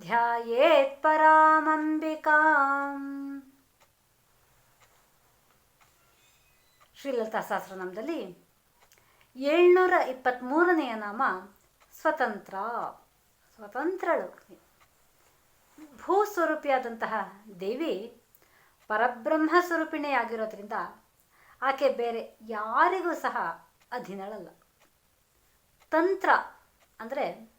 ಧ್ಯಾಯೇತ್ ಪರಾಮಂಬಿಕಾಂ ಶ್ರೀಲತಾ ಸಹಸ್ರನಾಮದಲ್ಲಿ ಏಳ್ನೂರ ಇಪ್ಪತ್ತ್ಮೂರನೆಯ ನಾಮ ಸ್ವತಂತ್ರ ಸ್ವತಂತ್ರಳು ಭೂ ಸ್ವರೂಪಿಯಾದಂತಹ ದೇವಿ ಪರಬ್ರಹ್ಮ ಸ್ವರೂಪಿಣಿಯಾಗಿರೋದ್ರಿಂದ ಆಕೆ ಬೇರೆ ಯಾರಿಗೂ ಸಹ ಅಧೀನಳಲ್ಲ. ತಂತ್ರ ಅಂದರೆ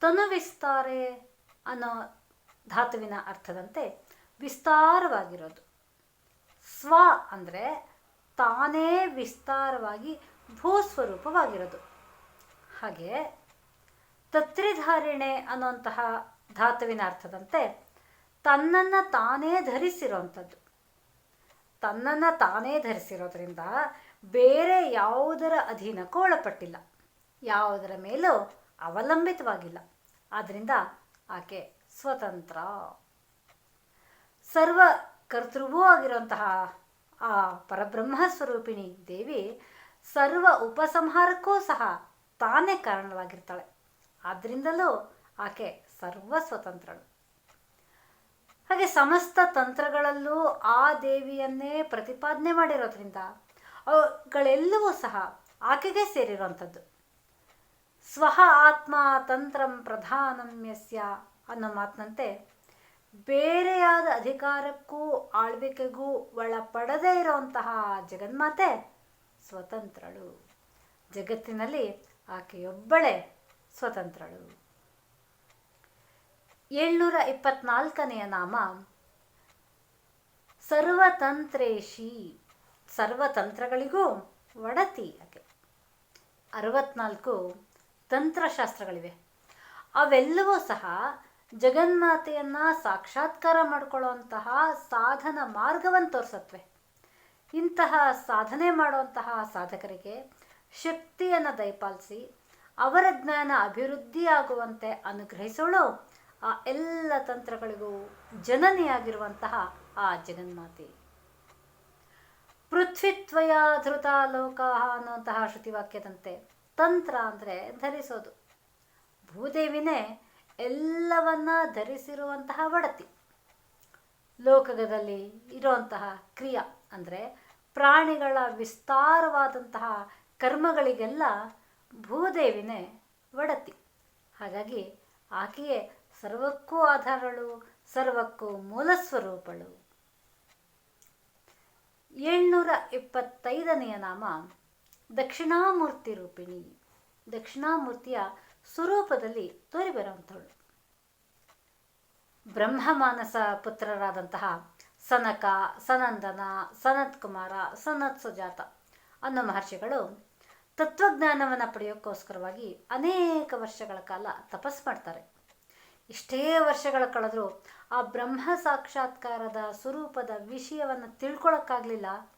ತನು ವಿಸ್ತಾರೆ ಅನ್ನೋ ಧಾತುವಿನ ಅರ್ಥದಂತೆ ವಿಸ್ತಾರವಾಗಿರೋದು. ಸ್ವ ಅಂದರೆ ತಾನೇ ವಿಸ್ತಾರವಾಗಿ ಭೂಸ್ವರೂಪವಾಗಿರೋದು. ಹಾಗೆ ತತ್ರಿಧಾರಿಣೆ ಅನ್ನುವಂತಹ ಧಾತುವಿನ ಅರ್ಥದಂತೆ ತನ್ನನ್ನು ತಾನೇ ಧರಿಸಿರೋವಂಥದ್ದು ತನ್ನನ್ನು ತಾನೇ ಧರಿಸಿರೋದ್ರಿಂದ ಬೇರೆ ಯಾವುದರ ಅಧೀನಕ್ಕೂ ಒಳಪಟ್ಟಿಲ್ಲ. ಯಾವುದರ ಮೇಲೂ ಅವಲಂಬಿತವಾಗಿಲ್ಲ. ಆದ್ದರಿಂದ ಆಕೆ ಸ್ವತಂತ್ರ. ಸರ್ವ ಕರ್ತೃವೂ ಆಗಿರುವಂತಹ ಆ ಪರಬ್ರಹ್ಮ ಸ್ವರೂಪಿಣಿ ದೇವಿ ಸರ್ವ ಉಪಸಂಹಾರಕ್ಕೂ ಸಹ ತಾನೇ ಕಾರಣವಾಗಿರ್ತಾಳೆ ಆದ್ದರಿಂದಲೂ ಆಕೆ ಸರ್ವ ಸ್ವತಂತ್ರಳು. ಹಾಗೆ ಸಮಸ್ತ ತಂತ್ರಗಳಲ್ಲೂ ಆ ದೇವಿಯನ್ನೇ ಪ್ರತಿಪಾದನೆ ಮಾಡಿರೋದ್ರಿಂದ ಅವುಗಳೆಲ್ಲವೂ ಸಹ ಆಕೆಗೆ ಸೇರಿರುವಂಥದ್ದು. ಸ್ವಹ ಆತ್ಮ ತಂತ್ರಂ ಪ್ರಧಾನಂ ಯಸ್ಯ ಅನ್ನೋ ಮಾತಿನಂತೆ ಬೇರೆಯಾದ ಅಧಿಕಾರಕ್ಕೂ ಆಳ್ವಿಕೆಗೂ ಒಳಪಡದೇ ಇರೋಂತಹ ಜಗನ್ಮಾತೆ ಸ್ವತಂತ್ರಳು. ಜಗತ್ತಿನಲ್ಲಿ ಆಕೆಯೊಬ್ಬಳೆ ಸ್ವತಂತ್ರಳು. ಏಳ್ನೂರ ಇಪ್ಪತ್ನಾಲ್ಕನೆಯ ನಾಮ ಸರ್ವತಂತ್ರೇಶಿ. ಸರ್ವತಂತ್ರಗಳಿಗೂ ಒಡತಿ ಆಕೆ. ಅರವತ್ನಾಲ್ಕು ತಂತ್ರಶಾಸ್ತ್ರಗಳಿವೆ. ಅವೆಲ್ಲವೂ ಸಹ ಜಗನ್ಮಾತೆಯನ್ನು ಸಾಕ್ಷಾತ್ಕಾರ ಮಾಡಿಕೊಳ್ಳುವಂತಹ ಸಾಧನ ಮಾರ್ಗವನ್ನು ತೋರಿಸತ್ವೆ. ಇಂತಹ ಸಾಧನೆ ಮಾಡುವಂತಹ ಸಾಧಕರಿಗೆ ಶಕ್ತಿಯನ್ನು ದಯಪಾಲಿಸಿ, ಅವರ ಜ್ಞಾನ ಅಭಿವೃದ್ಧಿಯಾಗುವಂತೆ ಅನುಗ್ರಹಿಸೋಳು. ಆ ಎಲ್ಲ ತಂತ್ರಗಳಿಗೂ ಜನನಿಯಾಗಿರುವಂತಹ ಆ ಜಗನ್ಮಾತೆ. ಪೃಥ್ವಿತ್ವಯ ಧೃತ ಲೋಕ ಅನ್ನುವಂತಹ ಶ್ರುತಿವಾಕ್ಯದಂತೆ ತಂತ್ರ ಅಂದರೆ ಧರಿಸೋದು. ಭೂದೇವಿನೇ ಎಲ್ಲವನ್ನ ಧರಿಸಿರುವಂತಹ ಒಡತಿ. ಲೋಕದಲ್ಲಿ ಇರುವಂತಹ ಕ್ರಿಯಾ ಅಂದರೆ ಪ್ರಾಣಿಗಳ ವಿಸ್ತಾರವಾದಂತಹ ಕರ್ಮಗಳಿಗೆಲ್ಲ ಭೂದೇವಿನೇ ಒಡತಿ. ಹಾಗಾಗಿ ಆಕೆಯೇ ಸರ್ವಕ್ಕೂ ಆಧಾರಳು, ಸರ್ವಕ್ಕೂ ಮೂಲ ಸ್ವರೂಪಳು. ಏಳ್ನೂರ ಇಪ್ಪತ್ತೈದನೆಯ ನಾಮ. ದಕ್ಷಿಣಾಮೂರ್ತಿ ರೂಪಿಣಿ. ದಕ್ಷಿಣಾಮೂರ್ತಿಯ ಸ್ವರೂಪದಲ್ಲಿ ತೋರಿಬರುವಂಥವಳು. ಬ್ರಹ್ಮಮಾನಸ ಪುತ್ರರಾದಂತಹ ಸನಕ, ಸನಂದನ ಸನತ್ ಕುಮಾರ ಸನತ್ ಸುಜಾತ ಅನ್ನೋ ಮಹರ್ಷಿಗಳು ತತ್ವಜ್ಞಾನವನ್ನು ಪಡೆಯೋಕ್ಕೋಸ್ಕರವಾಗಿ ಅನೇಕ ವರ್ಷಗಳ ಕಾಲ ತಪಸ್ ಮಾಡ್ತಾರೆ. ಇಷ್ಟೇ ವರ್ಷಗಳ ಕಳೆದರೂ ಆ ಬ್ರಹ್ಮ ಸಾಕ್ಷಾತ್ಕಾರದ ಸ್ವರೂಪದ ವಿಷಯವನ್ನು ತಿಳ್ಕೊಳಕ್ಕಾಗಲಿಲ್ಲ.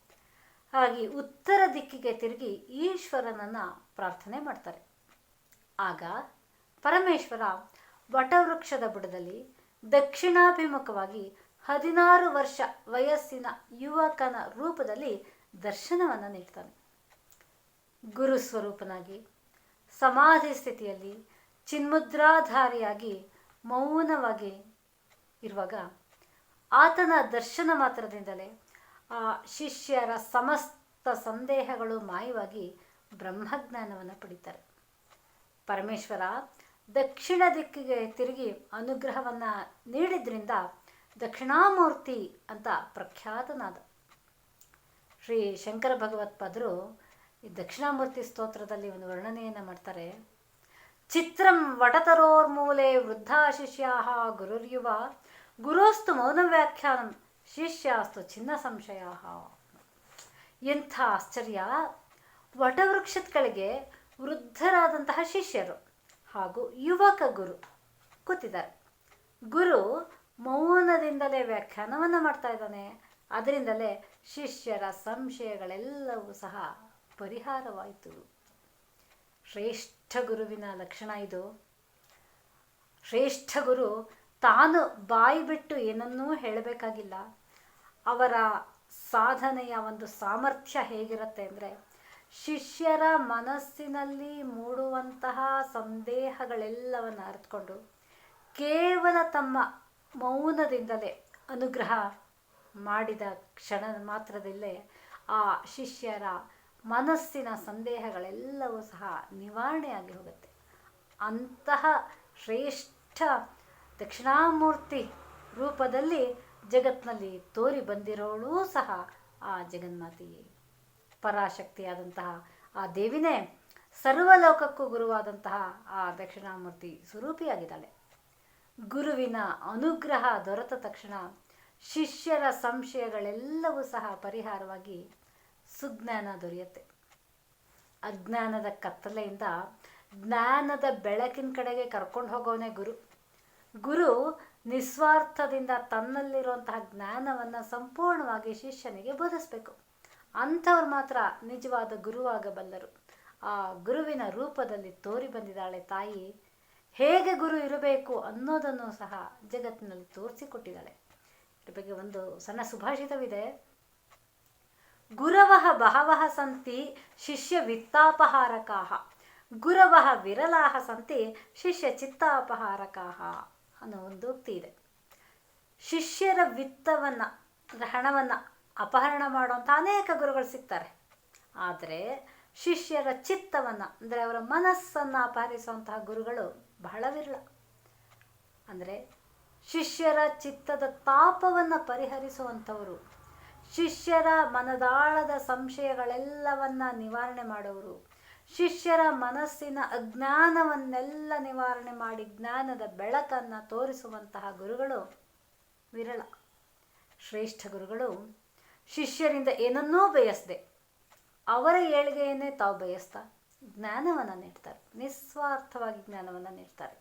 ಹಾಗೆ ಉತ್ತರ ದಿಕ್ಕಿಗೆ ತಿರುಗಿ ಈಶ್ವರನನ್ನು ಪ್ರಾರ್ಥನೆ ಮಾಡ್ತಾರೆ. ಆಗ ಪರಮೇಶ್ವರ ವಟವೃಕ್ಷದ ಬುಡದಲ್ಲಿ ದಕ್ಷಿಣಾಭಿಮುಖವಾಗಿ ಹದಿನಾರು ವರ್ಷ ವಯಸ್ಸಿನ ಯುವಕನ ರೂಪದಲ್ಲಿ ದರ್ಶನವನ್ನು ನೀಡ್ತಾನೆ. ಗುರು ಸ್ವರೂಪನಾಗಿ, ಸಮಾಧಿ ಸ್ಥಿತಿಯಲ್ಲಿ ಚಿನ್ಮುದ್ರಾಧಾರಿಯಾಗಿ ಮೌನವಾಗಿ ಇರುವಾಗ ಆತನ ದರ್ಶನ ಮಾತ್ರದಿಂದಲೇ ಆ ಶಿಷ್ಯರ ಸಮಸ್ತ ಸಂದೇಹಗಳು ಮಾಯವಾಗಿ ಬ್ರಹ್ಮಜ್ಞಾನವನ್ನು ಪಡಿತಾರೆ. ಪರಮೇಶ್ವರ ದಕ್ಷಿಣ ದಿಕ್ಕಿಗೆ ತಿರುಗಿ ಅನುಗ್ರಹವನ್ನು ನೀಡಿದ್ರಿಂದ ದಕ್ಷಿಣಾಮೂರ್ತಿ ಅಂತ ಪ್ರಖ್ಯಾತನಾದ. ಶ್ರೀ ಶಂಕರ ಭಗವತ್ಪಾದರು ಈ ದಕ್ಷಿಣಾಮೂರ್ತಿ ಸ್ತೋತ್ರದಲ್ಲಿ ಒಂದು ವರ್ಣನೆಯನ್ನು ಮಾಡ್ತಾರೆ. ಚಿತ್ರಂ ವಟತರೋರ್ಮೂಲೆ ವೃದ್ಧಾ ಶಿಷ್ಯಾ ಗುರುರ್ಯುವ ಗುರೋಸ್ತು ಮೌನ ವ್ಯಾಖ್ಯಾನಂ ಶಿಷ್ಯಾಸ್ತು ಚಿನ್ನ ಸಂಶಯ ಎಂಥ ಆಶ್ಚರ್ಯ. ವಟವೃಕ್ಷಗಳಿಗೆ ವೃದ್ಧರಾದಂತಹ ಶಿಷ್ಯರು ಹಾಗೂ ಯುವಕ ಗುರು ಕೂತಿದ್ದಾರೆ. ಗುರು ಮೌನದಿಂದಲೇ ವ್ಯಾಖ್ಯಾನವನ್ನು ಮಾಡ್ತಾ ಇದ್ದಾನೆ. ಅದರಿಂದಲೇ ಶಿಷ್ಯರ ಸಂಶಯಗಳೆಲ್ಲವೂ ಸಹ ಪರಿಹಾರವಾಯಿತು. ಶ್ರೇಷ್ಠ ಗುರುವಿನ ಲಕ್ಷಣ ಇದು. ಶ್ರೇಷ್ಠ ಗುರು ತಾನು ಬಾಯಿ ಬಿಟ್ಟು ಏನನ್ನೂ ಹೇಳಬೇಕಾಗಿಲ್ಲ. ಅವರ ಸಾಧನೆಯ ಒಂದು ಸಾಮರ್ಥ್ಯ ಹೇಗಿರುತ್ತೆ ಅಂದರೆ, ಶಿಷ್ಯರ ಮನಸ್ಸಿನಲ್ಲಿ ಮೂಡುವಂತಹ ಸಂದೇಹಗಳೆಲ್ಲವನ್ನು ಅರಿತುಕೊಂಡು ಕೇವಲ ತಮ್ಮ ಮೌನದಿಂದಲೇ ಅನುಗ್ರಹ ಮಾಡಿದ ಕ್ಷಣ ಮಾತ್ರದಲ್ಲೇ ಆ ಶಿಷ್ಯರ ಮನಸ್ಸಿನ ಸಂದೇಹಗಳೆಲ್ಲವೂ ಸಹ ನಿವಾರಣೆಯಾಗಿ ಹೋಗುತ್ತೆ. ಅಂತಹ ಶ್ರೇಷ್ಠ ದಕ್ಷಿಣಾಮೂರ್ತಿ ರೂಪದಲ್ಲಿ ಜಗತ್ತಿನಲ್ಲಿ ತೋರಿ ಬಂದಿರೋಳು ಸಹ ಆ ಜಗನ್ಮಾತೆಯೇ. ಪರಾಶಕ್ತಿಯಾದಂತಹ ಆ ದೇವಿನೇ ಸರ್ವಲೋಕಕ್ಕೂ ಗುರುವಾದಂತಹ ಆ ದಕ್ಷಿಣಾಮೂರ್ತಿ ಸ್ವರೂಪಿಯಾಗಿದ್ದಾಳೆ. ಗುರುವಿನ ಅನುಗ್ರಹ ದೊರೆತ ತಕ್ಷಣ ಶಿಷ್ಯರ ಸಂಶಯಗಳೆಲ್ಲವೂ ಸಹ ಪರಿಹಾರವಾಗಿ ಸುಜ್ಞಾನ ದೊರೆಯುತ್ತೆ. ಅಜ್ಞಾನದ ಕತ್ತಲೆಯಿಂದ ಜ್ಞಾನದ ಬೆಳಕಿನ ಕಡೆಗೆ ಕರ್ಕೊಂಡು ಹೋಗೋನೇ ಗುರು. ಗುರು ನಿಸ್ವಾರ್ಥದಿಂದ ತನ್ನಲ್ಲಿರುವಂತಹ ಜ್ಞಾನವನ್ನು ಸಂಪೂರ್ಣವಾಗಿ ಶಿಷ್ಯನಿಗೆ ಬೋಧಿಸಬೇಕು. ಅಂಥವ್ರು ಮಾತ್ರ ನಿಜವಾದ ಗುರುವಾಗಬಲ್ಲರು. ಆ ಗುರುವಿನ ರೂಪದಲ್ಲಿ ತೋರಿ ಬಂದಿದ್ದಾಳೆ ತಾಯಿ. ಹೇಗೆ ಗುರು ಇರಬೇಕು ಅನ್ನೋದನ್ನು ಸಹ ಜಗತ್ತಿನಲ್ಲಿ ತೋರಿಸಿಕೊಟ್ಟಿದ್ದಾಳೆ. ಇದ್ರ ಬಗ್ಗೆ ಒಂದು ಸಣ್ಣ ಸುಭಾಷಿತವಿದೆ. ಗುರವಃ ಬಹವಹ ಸಂತಿ ಶಿಷ್ಯ ವಿತ್ತಾಪಹಾರಕಾಹ ಗುರವಃ ವಿರಲಾಹ ಸಂತಿ ಶಿಷ್ಯ ಚಿತ್ತಾಪಹಾರಕಾಹ ಅನ್ನೋ ಒಂದು ಇದೆ. ಶಿಷ್ಯರ ವಿತ್ತವನ್ನು ಅಂದರೆ ಹಣವನ್ನು ಅಪಹರಣ ಮಾಡುವಂಥ ಅನೇಕ ಗುರುಗಳು ಸಿಗ್ತಾರೆ. ಆದರೆ ಶಿಷ್ಯರ ಚಿತ್ತವನ್ನು, ಅಂದರೆ ಅವರ ಮನಸ್ಸನ್ನು ಅಪಹರಿಸುವಂತಹ ಗುರುಗಳು ಬಹಳ ವಿರಳ ಅಂದರೆ ಶಿಷ್ಯರ ಚಿತ್ತದ ತಾಪವನ್ನು ಪರಿಹರಿಸುವಂಥವರು, ಶಿಷ್ಯರ ಮನದಾಳದ ಸಂಶಯಗಳೆಲ್ಲವನ್ನ ನಿವಾರಣೆ ಮಾಡೋರು ಶಿಷ್ಯರ ಮನಸ್ಸಿನ ಅಜ್ಞಾನವನ್ನೆಲ್ಲ ನಿವಾರಣೆ ಮಾಡಿ ಜ್ಞಾನದ ಬೆಳಕನ್ನು ತೋರಿಸುವಂತಹ ಗುರುಗಳು ವಿರಳ, ಶ್ರೇಷ್ಠ ಗುರುಗಳು. ಶಿಷ್ಯರಿಂದ ಏನನ್ನೂ ಬಯಸದೆ, ಅವರ ಏಳಿಗೆಯನ್ನೇ ತಾವು ಬಯಸ್ತಾ ಜ್ಞಾನವನ್ನು ನೀಡ್ತಾರೆ, ನಿಸ್ವಾರ್ಥವಾಗಿ ಜ್ಞಾನವನ್ನು ನೀಡ್ತಾರೆ.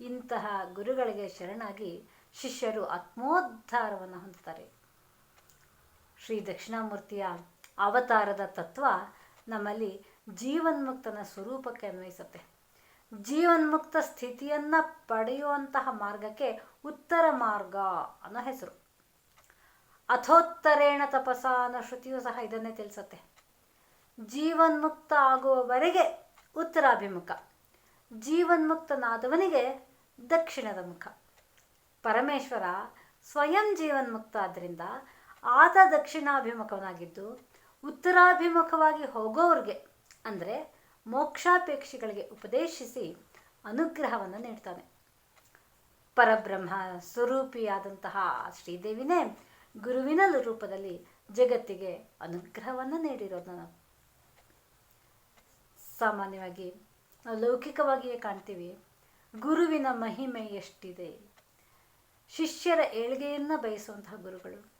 ಇಂತಹ ಗುರುಗಳಿಗೆ ಶರಣಾಗಿ ಶಿಷ್ಯರು ಆತ್ಮೋದ್ಧಾರವನ್ನು ಹೊಂದುತ್ತಾರೆ ಶ್ರೀ ದಕ್ಷಿಣಾಮೂರ್ತಿಯ ಅವತಾರದ ತತ್ವ ನಮ್ಮಲ್ಲಿ ಜೀವನ್ಮುಕ್ತನ ಸ್ವರೂಪಕ್ಕೆ ಅನ್ವಯಿಸುತ್ತೆ. ಜೀವನ್ಮುಕ್ತ ಸ್ಥಿತಿಯನ್ನು ಪಡೆಯುವಂತಹ ಮಾರ್ಗಕ್ಕೆ ಉತ್ತರ ಮಾರ್ಗ ಅನ್ನೋ ಹೆಸರು. ಅಥೋತ್ತರೇಣ ತಪಸ ಅನ್ನೋ ಶ್ರುತಿಯೂ ಸಹ ಇದನ್ನೇ ತಿಳಿಸುತ್ತೆ. ಜೀವನ್ಮುಕ್ತ ಆಗುವವರೆಗೆ ಉತ್ತರಾಭಿಮುಖ. ಜೀವನ್ಮುಕ್ತನಾದವನಿಗೆ ದಕ್ಷಿಣದ ಮುಖ. ಪರಮೇಶ್ವರ ಸ್ವಯಂ ಜೀವನ್ಮುಕ್ತ ಆದ್ದರಿಂದ ಆತ ದಕ್ಷಿಣಾಭಿಮುಖನಾಗಿದ್ದು ಉತ್ತರಾಭಿಮುಖವಾಗಿ ಹೋಗೋವ್ರಿಗೆ ಅಂದರೆ ಮೋಕ್ಷಾಪೇಕ್ಷಿಗಳಿಗೆ ಉಪದೇಶಿಸಿ ಅನುಗ್ರಹವನ್ನು ನೀಡ್ತಾನೆ. ಪರಬ್ರಹ್ಮ ಸ್ವರೂಪಿಯಾದಂತಹ ಶ್ರೀದೇವಿನೇ ಗುರುವಿನ ರೂಪದಲ್ಲಿ ಜಗತ್ತಿಗೆ ಅನುಗ್ರಹವನ್ನು ಸಾಮಾನ್ಯವಾಗಿ ನಾವು ಲೌಕಿಕವಾಗಿಯೇ ಕಾಣ್ತೀವಿ. ಗುರುವಿನ ಮಹಿಮೆ ಎಷ್ಟಿದೆ? ಶಿಷ್ಯರ ಏಳ್ಗೆಯನ್ನು ಬಯಸುವಂತಹ ಗುರುಗಳು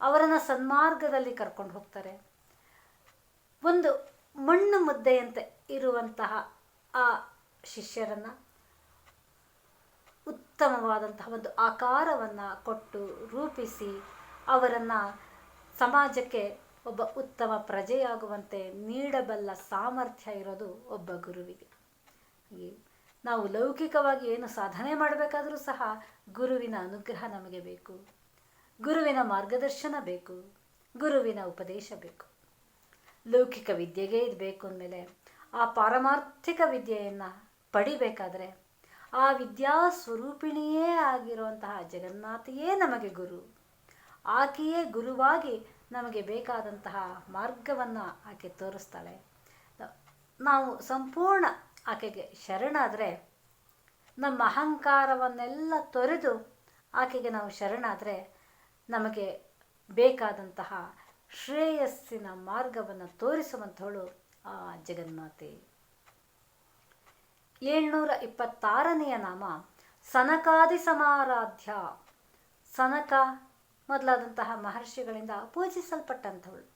ಅವರನ್ನು ಸನ್ಮಾರ್ಗದಲ್ಲಿ ಕರ್ಕೊಂಡು ಹೋಗ್ತಾರೆ. ಒಂದು ಮಣ್ಣು ಮುದ್ದೆಯಂತೆ ಇರುವಂತಹ ಆ ಶಿಷ್ಯರನ್ನು ಉತ್ತಮವಾದಂತಹ ಒಂದು ಆಕಾರವನ್ನು ಕೊಟ್ಟು ರೂಪಿಸಿ ಅವರನ್ನು ಸಮಾಜಕ್ಕೆ ಒಬ್ಬ ಉತ್ತಮ ಪ್ರಜೆಯಾಗುವಂತೆ ನೀಡಬಲ್ಲ ಸಾಮರ್ಥ್ಯ ಇರೋದು ಒಬ್ಬ ಗುರುವಿಗೆ. ನಾವು ಲೌಕಿಕವಾಗಿ ಏನು ಸಾಧನೆ ಮಾಡಬೇಕಾದರೂ ಸಹ ಗುರುವಿನ ಅನುಗ್ರಹ ನಮಗೆ ಬೇಕು. ಗುರುವಿನ ಮಾರ್ಗದರ್ಶನ ಬೇಕು. ಗುರುವಿನ ಉಪದೇಶ ಬೇಕು. ಲೌಕಿಕ ವಿದ್ಯೆಗೆ ಇರಬೇಕು ಬೇಕು ಅಂದಮೇಲೆ ಆ ಪಾರಮಾರ್ಥಿಕ ವಿದ್ಯೆಯನ್ನು ಪಡಿಬೇಕಾದ್ರೆ ಆ ವಿದ್ಯಾ ಸ್ವರೂಪಿಣಿಯೇ ಆಗಿರುವಂತಹ ಜಗನ್ನಾಥೆಯೇ ನಮಗೆ ಗುರು. ಆಕೆಯೇ ಗುರುವಾಗಿ ನಮಗೆ ಬೇಕಾದಂತಹ ಮಾರ್ಗವನ್ನು ಆಕೆ ತೋರಿಸ್ತಾಳೆ. ನಾವು ಸಂಪೂರ್ಣ ಆಕೆಗೆ ಶರಣಾದರೆ ನಮ್ಮ ಅಹಂಕಾರವನ್ನೆಲ್ಲ ತೊರೆದು ಆಕೆಗೆ ನಾವು ಶರಣಾದರೆ ನಮಗೆ ಬೇಕಾದಂತಹ ಶ್ರೇಯಸ್ಸಿನ ಮಾರ್ಗವನ್ನು ತೋರಿಸುವಂಥವಳು ಆ ಜಗನ್ಮಾತೆ. ಏಳ್ನೂರ ಇಪ್ಪತ್ತಾರನೆಯ ನಾಮ ಸನಕಾದಿ ಸಮಾರಾಧ್ಯ. ಸನಕ ಮೊದಲಾದಂತಹ ಮಹರ್ಷಿಗಳಿಂದ ಪೂಜಿಸಲ್ಪಟ್ಟಂಥವಳು.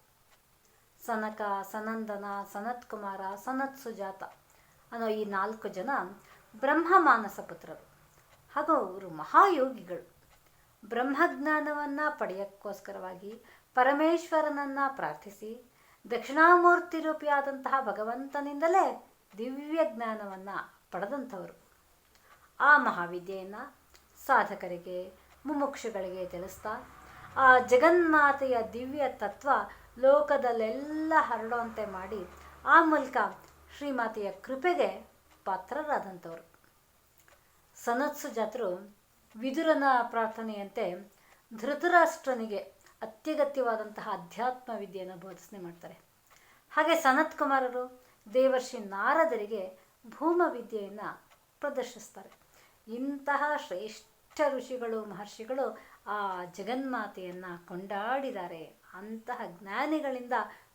ಸನಕ, ಸನಂದನ ಸನತ್ ಕುಮಾರ ಸನತ್ ಸುಜಾತ ಅನ್ನೋ ಈ ನಾಲ್ಕು ಜನ ಬ್ರಹ್ಮ ಮಾನಸ ಪುತ್ರರು. ಹಾಗೂ ಅವರು ಮಹಾಯೋಗಿಗಳು. ಬ್ರಹ್ಮಜ್ಞಾನವನ್ನು ಪಡೆಯಕ್ಕೋಸ್ಕರವಾಗಿ ಪರಮೇಶ್ವರನನ್ನು ಪ್ರಾರ್ಥಿಸಿ ದಕ್ಷಿಣಾಮೂರ್ತಿ ರೂಪಿಯಾದಂತಹ ಭಗವಂತನಿಂದಲೇ ದಿವ್ಯ ಜ್ಞಾನವನ್ನು ಪಡೆದಂಥವರು. ಆ ಮಹಾವಿದ್ಯೆಯನ್ನು ಸಾಧಕರಿಗೆ, ಮುಮುಕ್ಷುಗಳಿಗೆ ತಿಳಿಸ್ತಾ ಆ ಜಗನ್ಮಾತೆಯ ದಿವ್ಯ ತತ್ವ ಲೋಕದಲ್ಲೆಲ್ಲ ಹರಡುವಂತೆ ಮಾಡಿ ಆ ಮೂಲಕ ಶ್ರೀಮಾತೆಯ ಕೃಪೆಗೆ ಪಾತ್ರರಾದಂಥವರು. ಸನತ್ಸು ಜಾತರು ವಿದುರನ ಪ್ರಾರ್ಥನೆಯಂತೆ ಧೃತರಾಷ್ಟ್ರನಿಗೆ ಅತ್ಯಗತ್ಯವಾದಂತಹ ಅಧ್ಯಾತ್ಮ ವಿದ್ಯೆಯನ್ನು ಬೋಧಿಸನೆ ಮಾಡ್ತಾರೆ. ಹಾಗೆ ಸನತ್ ಕುಮಾರರು ದೇವರ್ಷಿ ನಾರದರಿಗೆ ಭೂಮ ವಿದ್ಯೆಯನ್ನು ಪ್ರದರ್ಶಿಸ್ತಾರೆ. ಇಂತಹ ಶ್ರೇಷ್ಠ ಋಷಿಗಳು, ಮಹರ್ಷಿಗಳು ಆ ಜಗನ್ಮಾತೆಯನ್ನು ಕೊಂಡಾಡಿದ್ದಾರೆ. ಅಂತಹ ಜ್ಞಾನಿಗಳಿಂದ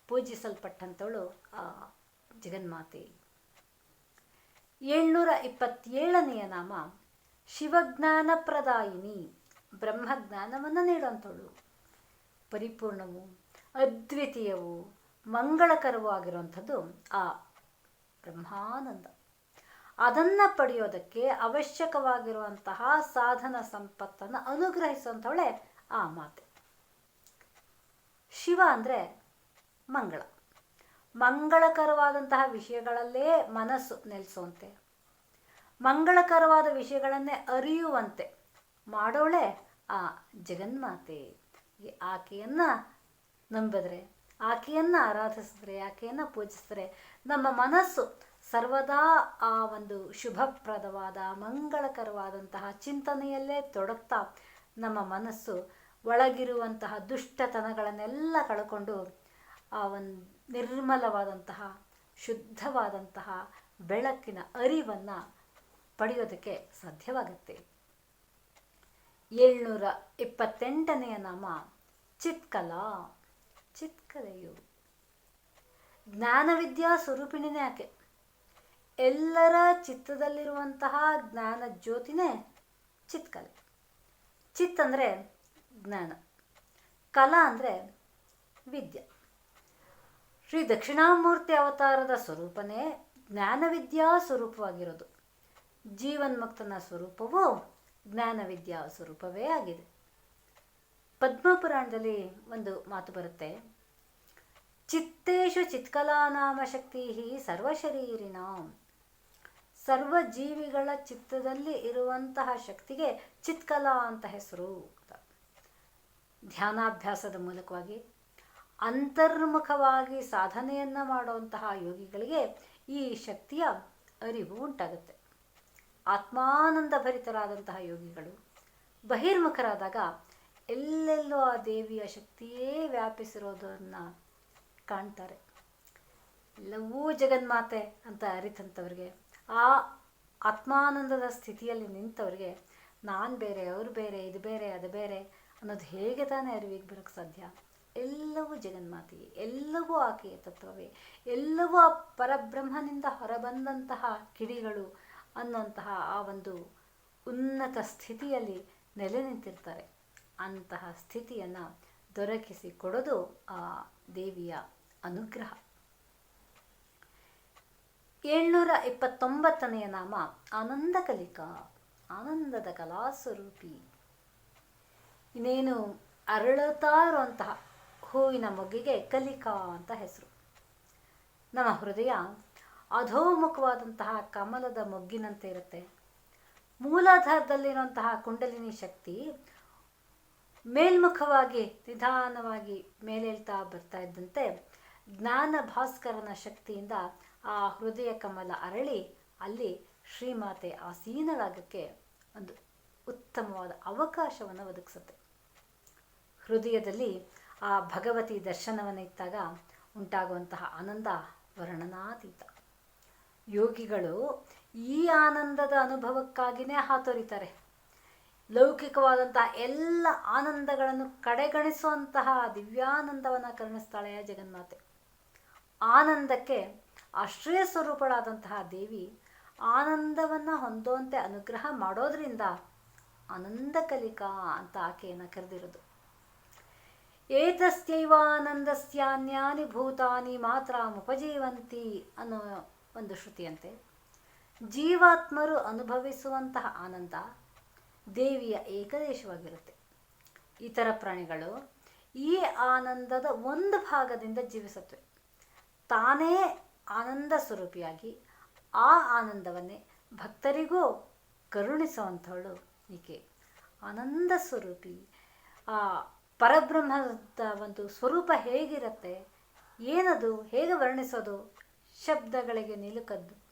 ಪೂಜಿಸಲ್ಪಟ್ಟಂಥವಳು ಆ ಜಗನ್ಮಾತೆ. ಏಳ್ನೂರ ಇಪ್ಪತ್ತೇಳನೆಯ ನಾಮ ಶಿವಜ್ಞಾನ ಪ್ರದಾಯಿನಿ ಬ್ರಹ್ಮಜ್ಞಾನವನ್ನು ನೀಡುವಂಥವಳು ಪರಿಪೂರ್ಣವು, ಅದ್ವಿತೀಯವು ಮಂಗಳಕರವೂ ಆಗಿರುವಂಥದ್ದು ಆ ಬ್ರಹ್ಮಾನಂದ. ಅದನ್ನು ಪಡೆಯೋದಕ್ಕೆ ಅವಶ್ಯಕವಾಗಿರುವಂತಹ ಸಾಧನ ಸಂಪತ್ತನ್ನು ಅನುಗ್ರಹಿಸುವಂಥವಳೆ ಆ ಮಾತೆ. ಶಿವ ಅಂದರೆ ಮಂಗಳ. ಮಂಗಳಕರವಾದಂತಹ ವಿಷಯಗಳಲ್ಲೇ ಮನಸ್ಸು ನೆಲೆಸುವಂತೆ. ಮಂಗಳಕರವಾದ ವಿಷಯಗಳನ್ನೇ ಅರಿಯುವಂತೆ ಮಾಡೋಳೆ ಆ ಜಗನ್ಮಾತೆ. ಆಕೆಯನ್ನು ನಂಬಿದ್ರೆ, ಆಕೆಯನ್ನ ಆರಾಧಿಸಿದ್ರೆ, ಆಕೆಯನ್ನು ಪೂಜಿಸಿದ್ರೆ ನಮ್ಮ ಮನಸ್ಸು ಸರ್ವದಾ ಆ ಒಂದು ಶುಭಪ್ರದವಾದ, ಮಂಗಳಕರವಾದಂತಹ ಚಿಂತನೆಯಲ್ಲೇ ತೊಡಗ್ತಾ ನಮ್ಮ ಮನಸ್ಸು ಒಳಗಿರುವಂತಹ ದುಷ್ಟತನಗಳನ್ನೆಲ್ಲ ಕಳ್ಕೊಂಡು ಆ ಒಂದು ನಿರ್ಮಲವಾದಂತಹ, ಶುದ್ಧವಾದಂತಹ ಬೆಳಕಿನ ಅರಿವನ್ನು ಪಡೆಯೋದಕ್ಕೆ ಸಾಧ್ಯವಾಗುತ್ತೆ. ಏಳ್ನೂರ ಇಪ್ಪತ್ತೆಂಟನೆಯ ನಾಮ. ಚಿತ್ಕಲಾ? ಚಿತ್ಕಲೆಯು. ಜ್ಞಾನವಿದ್ಯಾ ಸ್ವರೂಪಿಣಿನೇ ಆಕೆ. ಎಲ್ಲರ ಚಿತ್ತದಲ್ಲಿರುವಂತಹ ಜ್ಞಾನ ಜ್ಯೋತಿನೇ ಚಿತ್ಕಲೆ. ಚಿತ್ ಅಂದರೆ ಜ್ಞಾನ. ಕಲಾ ಅಂದರೆ ವಿದ್ಯೆ. ಶ್ರೀ ದಕ್ಷಿಣಾಮೂರ್ತಿ ಅವತಾರದ ಸ್ವರೂಪನೇ ಜ್ಞಾನವಿದ್ಯಾ ಸ್ವರೂಪವಾಗಿರೋದು. ಜೀವನ್ಮುಕ್ತನ ಸ್ವರೂಪವು ಜ್ಞಾನವಿದ್ಯಾ ಸ್ವರೂಪವೇ ಆಗಿದೆ. ಪದ್ಮಪುರಾಣದಲ್ಲಿ ಒಂದು ಮಾತು ಬರುತ್ತೆ. ಚಿತ್ತೇಶು ಚಿತ್ಕಲಾನಾಮ ಶಕ್ತಿ ಸರ್ವಶರೀರಿನ ಸರ್ವ ಜೀವಿಗಳ ಚಿತ್ತದಲ್ಲಿ ಇರುವಂತಹ ಶಕ್ತಿಗೆ ಚಿತ್ಕಲಾ ಅಂತ ಹೆಸರು. ಧ್ಯಾನಾಭ್ಯಾಸದ ಮೂಲಕವಾಗಿ ಅಂತರ್ಮುಖವಾಗಿ ಸಾಧನೆಯನ್ನ ಮಾಡುವಂತಹ ಯೋಗಿಗಳಿಗೆ ಈ ಶಕ್ತಿಯ ಅರಿವು ಉಂಟಾಗುತ್ತೆ. ಆತ್ಮಾನಂದ ಭರಿತರಾದಂತಹ ಯೋಗಿಗಳು ಬಹಿರ್ಮುಖರಾದಾಗ ಎಲ್ಲೆಲ್ಲೋ ಆ ದೇವಿಯ ಶಕ್ತಿಯೇ ವ್ಯಾಪಿಸಿರೋದನ್ನು ಕಾಣ್ತಾರೆ. ಎಲ್ಲವೂ ಜಗನ್ಮಾತೆ ಅಂತ ಅರಿತಂಥವ್ರಿಗೆ ಆ ಆತ್ಮಾನಂದದ ಸ್ಥಿತಿಯಲ್ಲಿ ನಿಂತವ್ರಿಗೆ, ನಾನು ಬೇರೆ, ಅವ್ರು ಬೇರೆ, ಇದು ಬೇರೆ, ಅದು ಬೇರೆ ಅನ್ನೋದು ಹೇಗೆ ತಾನೇ ಅರಿವಿಗೆ ಬರೋಕ್ಕೆ ಸಾಧ್ಯ? ಎಲ್ಲವೂ ಜಗನ್ಮಾತೆಯೇ, ಎಲ್ಲವೂ ಆಕೆಯ ತತ್ವವೇ, ಎಲ್ಲವೂ ಆ ಪರಬ್ರಹ್ಮನಿಂದ ಹೊರಬಂದಂತಹ ಕಿಡಿಗಳು ಅನ್ನುವಂತಹ ಆ ಒಂದು ಉನ್ನತ ಸ್ಥಿತಿಯಲ್ಲಿ ನೆಲೆ ನಿಂತಿರ್ತಾರೆ. ಅಂತಹ ಸ್ಥಿತಿಯನ್ನು ದೊರಕಿಸಿ ಕೊಡೋದು ಆ ದೇವಿಯ ಅನುಗ್ರಹ. ಏಳ್ನೂರ ಇಪ್ಪತ್ತೊಂಬತ್ತನೆಯ ನಾಮ ಆನಂದ ಕಲಿಕಾ, ಆನಂದದ ಕಲಾಸ್ವರೂಪಿ. ಇನ್ನೇನು ಅರಳುತ್ತಾ ಹೂವಿನ ಮೊಗ್ಗಿಗೆ ಕಲಿಕಾ ಅಂತ ಹೆಸರು. ನಮ್ಮ ಹೃದಯ ಅಧೋಮುಖವಾದಂತಹ ಕಮಲದ ಮೊಗ್ಗಿನಂತೆ ಇರುತ್ತೆ. ಮೂಲಾಧಾರದಲ್ಲಿರುವಂತಹ ಕುಂಡಲಿನಿ ಶಕ್ತಿ ಮೇಲ್ಮುಖವಾಗಿ ನಿಧಾನವಾಗಿ ಮೇಲೇಳ್ತಾ ಬರ್ತಾ ಇದ್ದಂತೆ ಜ್ಞಾನ ಭಾಸ್ಕರನ ಶಕ್ತಿಯಿಂದ ಆ ಹೃದಯ ಕಮಲ ಅರಳಿ ಅಲ್ಲಿ ಶ್ರೀಮಾತೆ ಆಸೀನರಾಗಕ್ಕೆ ಒಂದು ಉತ್ತಮವಾದ ಅವಕಾಶವನ್ನು ಒದಗಿಸುತ್ತೆ. ಹೃದಯದಲ್ಲಿ ಆ ಭಗವತಿ ದರ್ಶನವನ್ನು ಇತ್ತಾಗ ಉಂಟಾಗುವಂತಹ ಆನಂದ ವರ್ಣನಾತೀತ. ಯೋಗಿಗಳು ಈ ಆನಂದದ ಅನುಭವಕ್ಕಾಗಿಯೇ ಹಾತೊರಿತಾರೆ. ಲೌಕಿಕವಾದಂತಹ ಎಲ್ಲ ಆನಂದಗಳನ್ನು ಕಡೆಗಣಿಸುವಂತಹ ದಿವ್ಯಾನಂದವನ್ನು ಕರುಣಿಸ್ತಾಳೆ ಜಗನ್ಮಾತೆ. ಆನಂದಕ್ಕೆ ಆಶ್ರಯ ಸ್ವರೂಪಳಾದಂತಹ ದೇವಿ ಆನಂದವನ್ನು ಹೊಂದುವಂತೆ ಅನುಗ್ರಹ ಮಾಡೋದ್ರಿಂದ ಆನಂದ ಕಲಿಕಾ ಅಂತ ಆಕೆಯನ್ನು ಕರೆದಿರೋದು. ಏತಸ್ಯೈವಾನಂದಸ್ಯಾನ್ಯಾನಿ ಭೂತಾನಿ ಮಾತ್ರ ಉಪಜೀವಂತಿ ಅನ್ನೋ ಒಂದು ಶ್ರುತಿಯಂತೆ ಜೀವಾತ್ಮರು ಅನುಭವಿಸುವಂತಹ ಆನಂದ ದೇವಿಯ ಏಕದೇಶವಾಗಿರುತ್ತೆ. ಇತರ ಪ್ರಾಣಿಗಳು ಈ ಆನಂದದ ಒಂದು ಭಾಗದಿಂದ ಜೀವಿಸುತ್ತವೆ. ತಾನೇ ಆನಂದ ಸ್ವರೂಪಿಯಾಗಿ ಆ ಆನಂದವನ್ನೇ ಭಕ್ತರಿಗೂ ಕರುಣಿಸುವಂಥವಳು ಈಕೆ. ಆನಂದ ಸ್ವರೂಪಿ, ಆ ಪರಬ್ರಹ್ಮದ ಒಂದು ಸ್ವರೂಪ ಹೇಗಿರುತ್ತೆ, ಏನದು, ಹೇಗೆ ವರ್ಣಿಸೋದು, ಶಬ್ದಗಳಿಗೆ ನಿಲುಕದ್ದು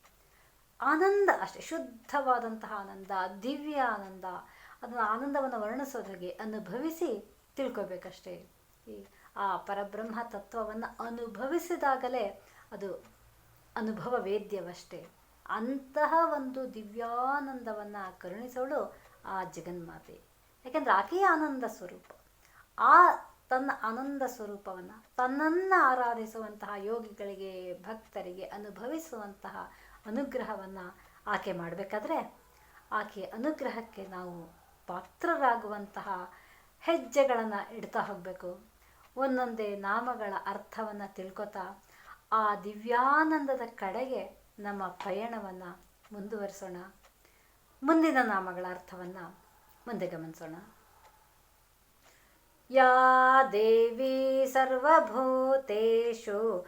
ಆನಂದ ಅಷ್ಟೇ, ಶುದ್ಧವಾದಂತಹ ಆನಂದ, ದಿವ್ಯ ಆನಂದ, ಅದನ್ನು ಆನಂದವನ್ನು ವರ್ಣಿಸೋದಕ್ಕೆ ಅನುಭವಿಸಿ ತಿಳ್ಕೊಬೇಕಷ್ಟೇ. ಈ ಆ ಪರಬ್ರಹ್ಮ ತತ್ವವನ್ನು ಅನುಭವಿಸಿದಾಗಲೇ ಅದು ಅನುಭವ ವೇದ್ಯವಷ್ಟೇ. ಅಂತಹ ಒಂದು ದಿವ್ಯಾನಂದವನ್ನು ಕರುಣಿಸೋಳು ಆ ಜಗನ್ಮಾತೆ. ಯಾಕೆಂದರೆ ಆಕೆಯ ಆನಂದ ಸ್ವರೂಪ. ಆ ತನ್ನ ಆನಂದ ಸ್ವರೂಪವನ್ನು, ತನ್ನನ್ನು ಆರಾಧಿಸುವಂತಹ ಯೋಗಿಗಳಿಗೆ, ಭಕ್ತರಿಗೆ ಅನುಭವಿಸುವಂತಹ ಅನುಗ್ರಹವನ್ನು ಆಕೆ ಮಾಡಬೇಕಾದ್ರೆ ಆಕೆ ಅನುಗ್ರಹಕ್ಕೆ ನಾವು ಪಾತ್ರರಾಗುವಂತಹ ಹೆಜ್ಜೆಗಳನ್ನು ಇಡ್ತಾ ಹೋಗಬೇಕು. ಒಂದೊಂದೇ ನಾಮಗಳ ಅರ್ಥವನ್ನು ತಿಳ್ಕೊತಾ ಆ ದಿವ್ಯಾನಂದದ ಕಡೆಗೆ ನಮ್ಮ ಪಯಣವನ್ನು ಮುಂದುವರಿಸೋಣ. ಮುಂದಿನ ನಾಮಗಳ ಅರ್ಥವನ್ನು ಮುಂದೆ ಗಮನಿಸೋಣ. ಯಾ ದೇವಿ ಸರ್ವಭೂತೇಷು